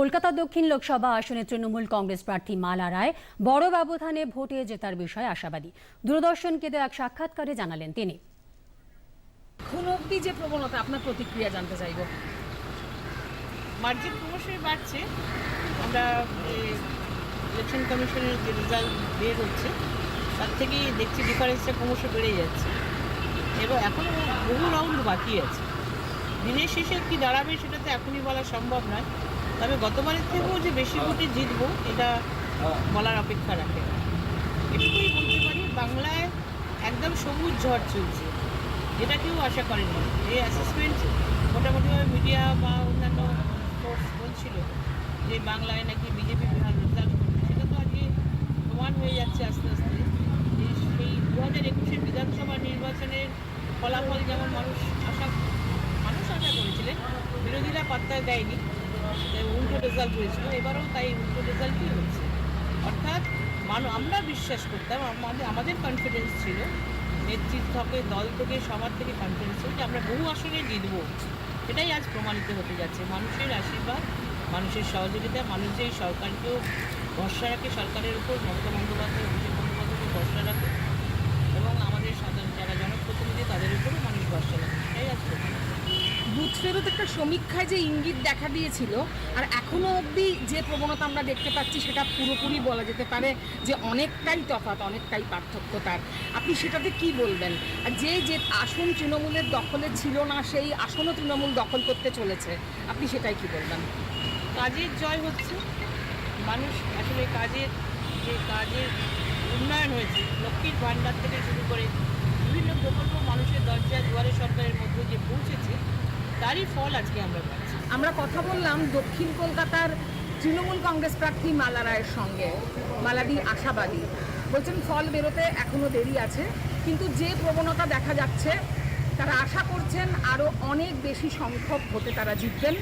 কলকাতা দক্ষিণ লোকসভা আসনে তৃণমূল কংগ্রেস প্রার্থী মালা রায় বড় ব্যবধানে ভোটে জেতার বিষয়ে আশাবাদী। দূরদর্শনকে দেওয়া এক সাক্ষাৎকারে জানালেন তিনি। এখন অবধি যে প্রবণতা, আপনার প্রতিক্রিয়া জানতে চাইব। মার্জিন ক্রমশই বাড়ছে। আমরা ইলেকশন কমিশনের যে রেজাল্ট বের হচ্ছে, তার থেকেই দেখছি ডিফারেন্সটা ক্রমশ বেড়ে যাচ্ছে। এবং এখনও বহু রাউন্ড বাকি আছে। দিনের শেষে কি দাঁড়াবে সেটা তো এখনই বলা সম্ভব নয়। তবে গতবারের থেকেও যে বেশি ভোটে জিতবো, এটা বলার অপেক্ষা রাখে। এটুকুই বলতে পারি, বাংলায় একদম সবুজ ঝড় চলছে। যেটা কেউ আশা করেনি। এই অ্যাসেসমেন্ট মোটামুটিভাবে মিডিয়া বা অন্যান্য সোর্স বলছিল যে বাংলায় নাকি বিজেপি ভালো রেজাল্ট করবে। সেটা তো আজকে প্রমাণ হয়ে যাচ্ছে আস্তে আস্তে যে সেই দু হাজার একুশের বিধানসভা নির্বাচনের ফলাফল যেমন মানুষ আশা মানুষ আশা করেছিলেন, বিরোধীরা পাত্তা দেয়নি। উল্টো রেজাল্ট হয়েছিল, এবারও তাই উল্টো রেজাল্টই হচ্ছে। অর্থাৎ মানু, আমরা বিশ্বাস করতাম আমাদের আমাদের কনফিডেন্স ছিল নেতৃত্ব থেকে দল থেকে সবার থেকে কনফিডেন্স ছিল যে আমরা বহু আসনে জিতব। এটাই আজ প্রমাণিত হতে যাচ্ছে। মানুষের আশীর্বাদ, মানুষের সহযোগিতা, মানুষ যে সরকারকেও ভরসা রাখে, সরকারের উপর মমতা বন্দ্যোপাধ্যায় অভিষেক বন্দ্যোপাধ্যায়কে ভরসা রাখে এবং আমাদের সাধারণ যারা জনপ্রতিনিধি তাদের উপরও মানুষ ভরসা রাখে এটাই আজ প্রমাণ ফেরত একটা সমীক্ষায় যে ইঙ্গিত দেখা দিয়েছিল, আর এখনও অবধি যে প্রবণতা আমরা দেখতে পাচ্ছি সেটা পুরোপুরি বলা যেতে পারে যে অনেকটাই তফাৎ, অনেকটাই পার্থক্য তার। আপনি সেটাতে কি বলবেন? আর যে যে আসন তৃণমূলের দখলে ছিল না, সেই আসনও তৃণমূল দখল করতে চলেছে, আপনি সেটাই কি বলবেন? কাজের জয় হচ্ছে। মানুষ আসলে কাজের, যে কাজের উন্নয়ন হয়েছে, লক্ষ্মীর ভাণ্ডার থেকে শুরু করে বিভিন্ন প্রকল্প মানুষের দরজায় দুয়ারে সরকারের মধ্যে যে পৌঁছেছে তারই ফল আজকে আমরা পাচ্ছি। আমরা কথা বললাম দক্ষিণ কলকাতার তৃণমূল কংগ্রেস প্রার্থী মালা রায়ের সঙ্গে, মালাদি আশাবাদী। বলছেন, ফল বেরোতে এখনও দেরি আছে, কিন্তু যে প্রবণতা দেখা যাচ্ছে, তারা আশা করছেন আরও অনেক বেশি সংখ্যক হতে তারা জিতবেন।